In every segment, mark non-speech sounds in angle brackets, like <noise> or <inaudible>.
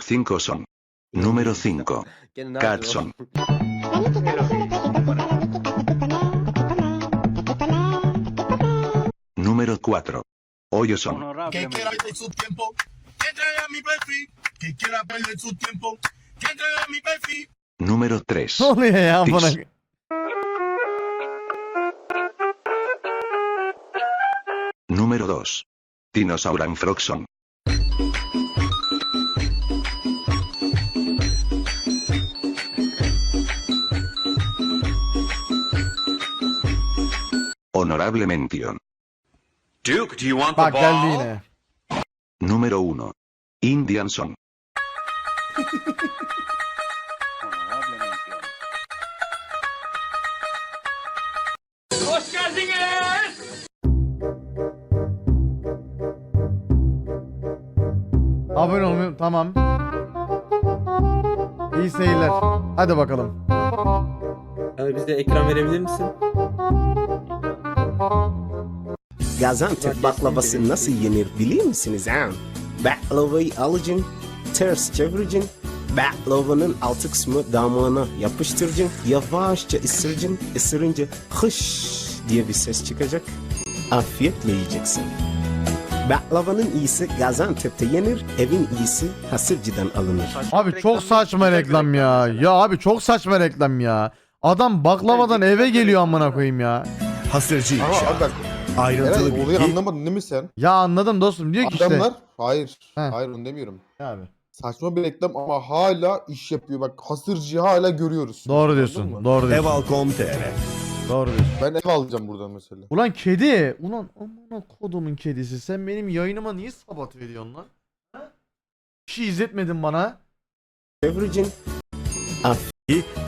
5 son. Número 5. Gene nerede o? Catson. Número 4. Hoyoson. Que quiera perder su tiempo, que entregue a mi perfil. Que quiera perder su tiempo, que entregue a mi perfil. Número 3. Ne oluyor ya Fix. bana? Número 2. Dinosauran Frogson. Honorable mention. Duke, do you want Bak geldi yine. Número 1. Indian Song. Abone olmuyor. Tamam. İyi seyirler. Hadi bakalım. Abi bize ekran verebilir misin? Gaziantep baklavası nasıl yenir biliyor musunuz ha? Baklavayı alacaksın, ters çevireceksin. Baklavanın altı kısmı damağına yapıştıracaksın. Yavaşça ısıracaksın. Isırınca hış diye bir ses çıkacak. Afiyetle yiyeceksin. Baklavanın iyisi Gaziantep'te yenir, evin iyisi Hasırcı'dan alınır. Abi çok saçma reklam ya. Ya abi çok saçma reklam ya. Adam baklavadan eve geliyor amına koyayım ya. Hasırcıymış Ama bak Ayrıntılı Eray, olayı bilgi. anlamadın değil mi sen? Ya anladım dostum. Diyor ki işte. Adamlar hayır. He. Hayır onu demiyorum. Abi. Saçma bir reklam ama hala iş yapıyor. Bak hasırcıyı hala görüyoruz. Doğru diyorsun. Doğru diyorsun. Eval.com.tr Doğru diyorsun. Ben ev alacağım buradan mesela. Ulan kedi. Ulan amına kodumun kedisi. Sen benim yayınıma niye sabote ediyorsun lan? Ha? Bir şey izletmedin bana.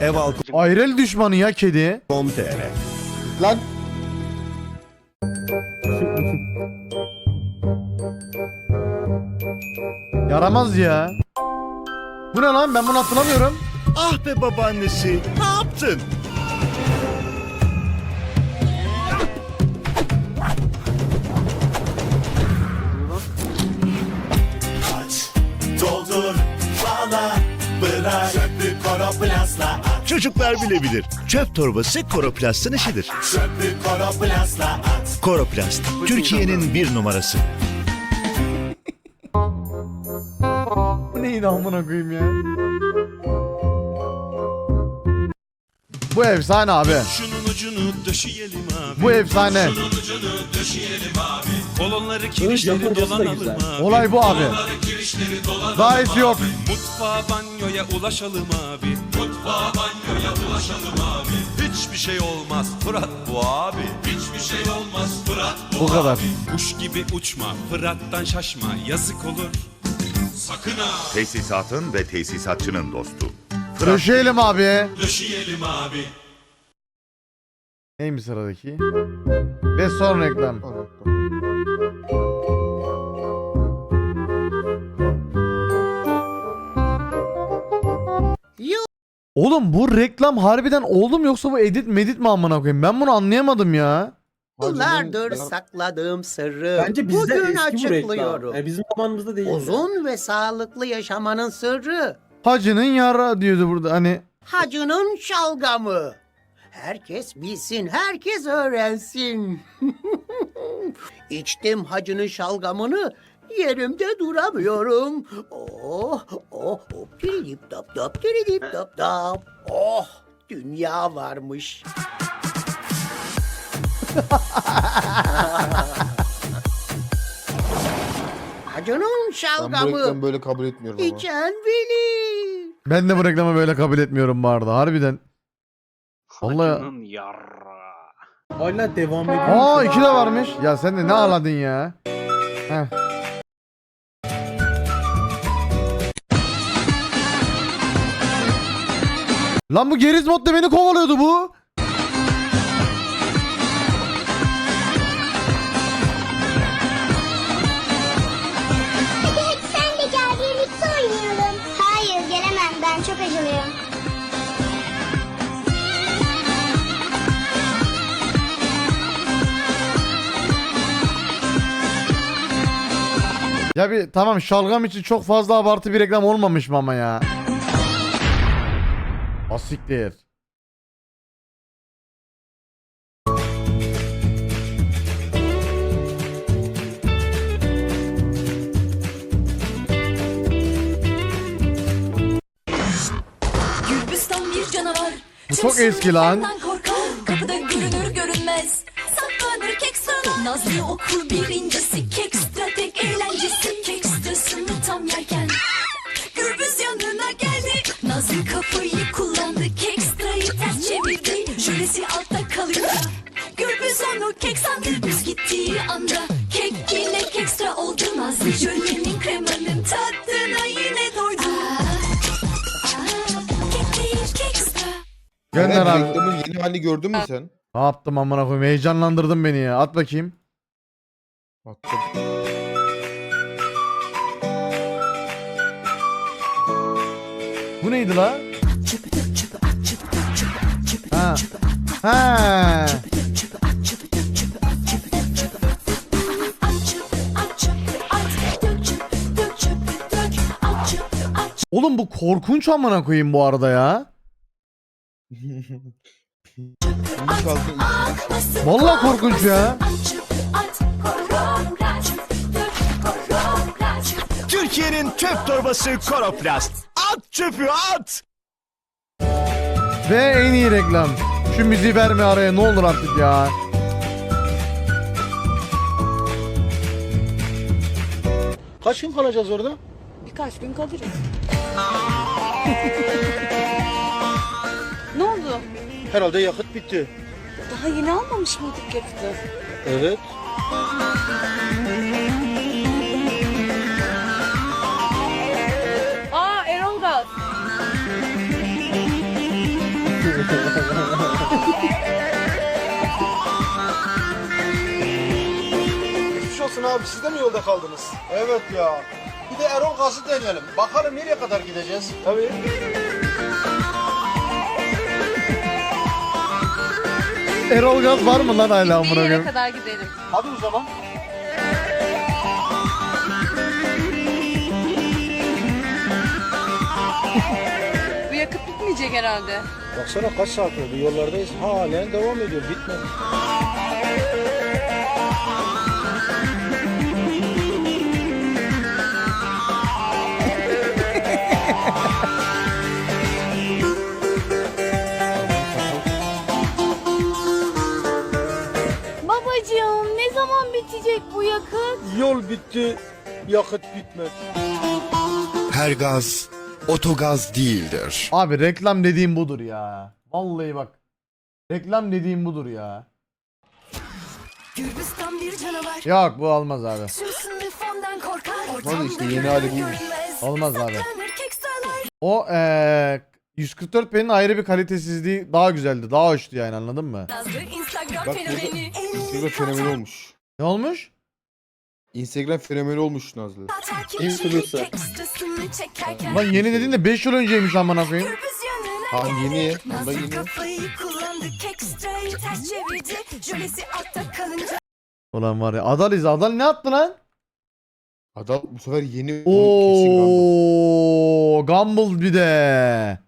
Eval.com.tr Ayrel düşmanı ya kedi. Lan <laughs> Yaramaz ya. Bu ne lan ben bunu hatırlamıyorum. Ah be babaannesi ne yaptın? Aç, doldur, bağla, bırak. Çöplük koroplastla at. Çocuklar bilebilir. Çöp torbası Koroplast'ın işidir. Çöplük koroplastla at. Koroplast, Türkiye'nin bir numarası. Bu neydi amına koyayım ya? Bu efsane abi. Şunun ucunu döşeyelim abi. Bu efsane. Ucunu döşeyelim abi. Kolonları kirişleri yapı da dolanalım güzel. abi. Olay bu abi. Kolonları kirişleri dolanalım Daha iyisi yok. Mutfağa banyoya ulaşalım abi. Mutfağa banyoya ulaşalım abi. Hiçbir şey olmaz Fırat bu abi. Hiçbir şey olmaz Fırat bu Bu kadar. Kuş gibi uçma Fırat'tan şaşma yazık olur. Sakın ha Tesisatın ve tesisatçının dostu. Döşeyelim abi. döşeyelim abi. Neymiş sıradaki? Ve son reklam. Oğlum bu reklam harbiden oldu mu yoksa bu edit medit mi amına koyayım? Ben bunu anlayamadım ya. Yıllardır Ben- sakladığım sırrı Bence bizde bugün eski bu reklam. açıklıyorum. Yani bizim zamanımızda değil. Uzun ve sağlıklı yaşamanın sırrı Hacının yara diyordu burada hani. hacının şalgamı. Herkes bilsin, herkes öğrensin. <laughs> İçtim hacının şalgamını, yerimde duramıyorum. Oh, oh, hop, diridip dap dap, diridip dap dap. Oh, dünya varmış. <laughs> hacının Ben bu şalgamı, reklamı böyle kabul etmiyorum ama. içen bilir. Ben de bu reklamı böyle kabul etmiyorum bu arada harbiden. Vallahi. Hala devam ediyor. Aa iki de varmış. Ya sen de ne ağladın ya? Heh. Lan bu geriz modda beni kovalıyordu bu. Ya bir tamam şalgam için çok fazla abartı bir reklam olmamış mı ama ya? Asiktir. Gürbüstan bir canavar. Bu çok eski lan. Korkar, kapıda görünür görünmez. Saklanır kekstra. Nazlı okul birincisi. Kekstra tek eğlencesi. Kekstrasını tam yerken. Gürbüz yanına geldi. Nazlı kafayı kullandı. Kekstrayı ters çevirdi. Jölesi altta kalınca. Gürbüz onu kek sandı. Gürbüz gittiği anda. Kek yine kekstra oldu. Nazlı jölenin kremanın tadına yine doydu. Kek değil kekstra. Gönder abi. Reklamın yeni halini gördün mü sen? Ne yaptım amına koyayım? Heyecanlandırdın beni ya. At bakayım. Attım. Bu neydi la? Ha. Ha. Oğlum bu korkunç amına koyayım bu arada ya. Vallahi korkunç ya. Türkiye'nin çöp torbası Koroplast. At çöpü at. Ve en iyi reklam. Şu müziği verme araya ne olur artık ya. Kaç gün kalacağız orada? Birkaç gün kalırız. ne oldu? Herhalde yakıt bitti. Daha yeni almamış mıydık yakıtı? Evet. Geçmiş olsun abi siz de mi yolda kaldınız? Evet ya. Bir de Erol Gaz'ı deneyelim. Bakalım nereye kadar gideceğiz? Tabii. Erol Gaz var mı lan hala amına koyayım? kadar gidelim. Hadi o zaman. Herhalde. Baksana kaç saat oldu yollardayız. Halen devam ediyor bitmedi. Babacığım ne zaman bitecek bu yakıt? Yol bitti, yakıt bitmedi. Her gaz otogaz değildir. Abi reklam dediğim budur ya. Vallahi bak. Reklam dediğim budur ya. Bir canavar. Yok bu olmaz abi. Korkar. Hadi işte yeni hali buymuş. Olmaz abi. Saklanır. O eee 144p'nin ayrı bir kalitesizliği daha güzeldi. Daha hoştu yani anladın mı? Nazlı Instagram Bak burada fenomeni. Instagram fenomeni olmuş. Ne olmuş? Instagram fenomeni olmuş Nazlı. Influencer. Lan yeni dediğin de 5 yıl önceymiş amına koyayım. Ha yeni. Nazlı yeni. Ulan var ya Adaliz Adal ne attı lan? Adam bu sefer yeni. Kesin kaldı. Oo, Gumball bir de.